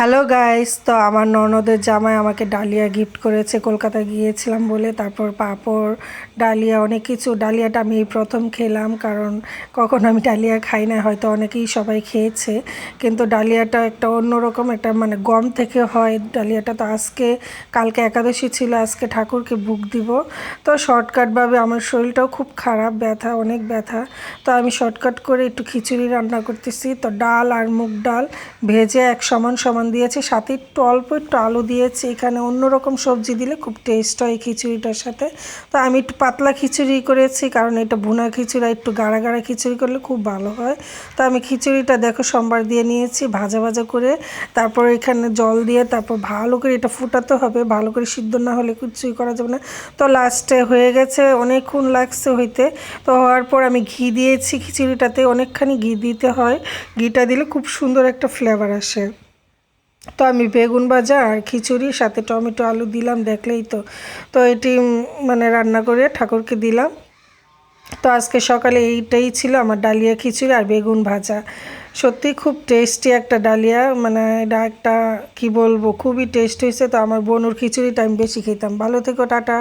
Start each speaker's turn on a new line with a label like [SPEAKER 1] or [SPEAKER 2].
[SPEAKER 1] Hello guys তো আমার ননদের জামাই আমাকে ডালিয়া গিফট করেছে। কলকাতা গিয়েছিলাম বলে তারপর পাঁপড়, ডালিয়া অনেক কিছু। ডালিয়াটা আমি প্রথম খেলাম কারণ কখন আমি ডালিয়া খাই না, হয়তো অনেকেই সবাই খেয়েছে। কিন্তু ডালিয়াটা একটা অন্যরকম একটা মানে গম থেকে হয়। ডালিয়াটা তো আজকে, কালকে একাদশী ছিল, আজকে ঠাকুরকে বুক দিব। তো শর্টকাটভাবে আমার শরীরটাও খুব খারাপ, ব্যথা, অনেক ব্যথা। তো আমি শর্টকাট করে একটু খিচুড়ি রান্না করতেছি। তো ডাল আর মুগ ডাল ভেজে এক সমান সমান দিয়েছি, সাথে একটু অল্প একটু আলু দিয়েছি। এখানে অন্যরকম সবজি দিলে খুব টেস্ট হয় খিচুড়িটার সাথে। তো আমি একটু পাতলা খিচুড়ি করেছি, কারণ এটা ভুনা খিচুড়ি একটু গাড়া গাড়া খিচুড়ি করলে খুব ভালো হয়। তো আমি খিচুড়িটা দেখো সোমবার দিয়ে নিয়েছি, ভাজা ভাজা করে। তারপর এখানে জল দিয়ে তারপর ভালো করে এটা ফুটাতে হবে। ভালো করে সিদ্ধ না হলে কিছুই করা যাবে না। তো লাস্টে হয়ে গেছে, অনেকক্ষণ লাগছে হইতে। তো হওয়ার পর আমি ঘি দিয়েছি খিচুড়িটাতে, অনেকখানি ঘি দিতে হয়। ঘিটা দিলে খুব সুন্দর একটা ফ্লেভার আসে। তো আমি বেগুন ভাজা আর খিচুড়ি, সাথে টমেটো, আলু দিলাম দেখলেই তো। তো এটি মানে রান্না করে ঠাকুরকে দিলাম। তো আজকে সকালে এইটাই ছিল আমার ডালিয়া খিচুড়ি আর বেগুন ভাজা। সত্যি খুব টেস্টি একটা ডালিয়া মানে এটা একটা, কি বলব, খুবই টেস্ট হয়েছে। তো আমার বোনুর খিচুড়িটা আমি বেশি খেতাম। ভালো থেকো, টাটা।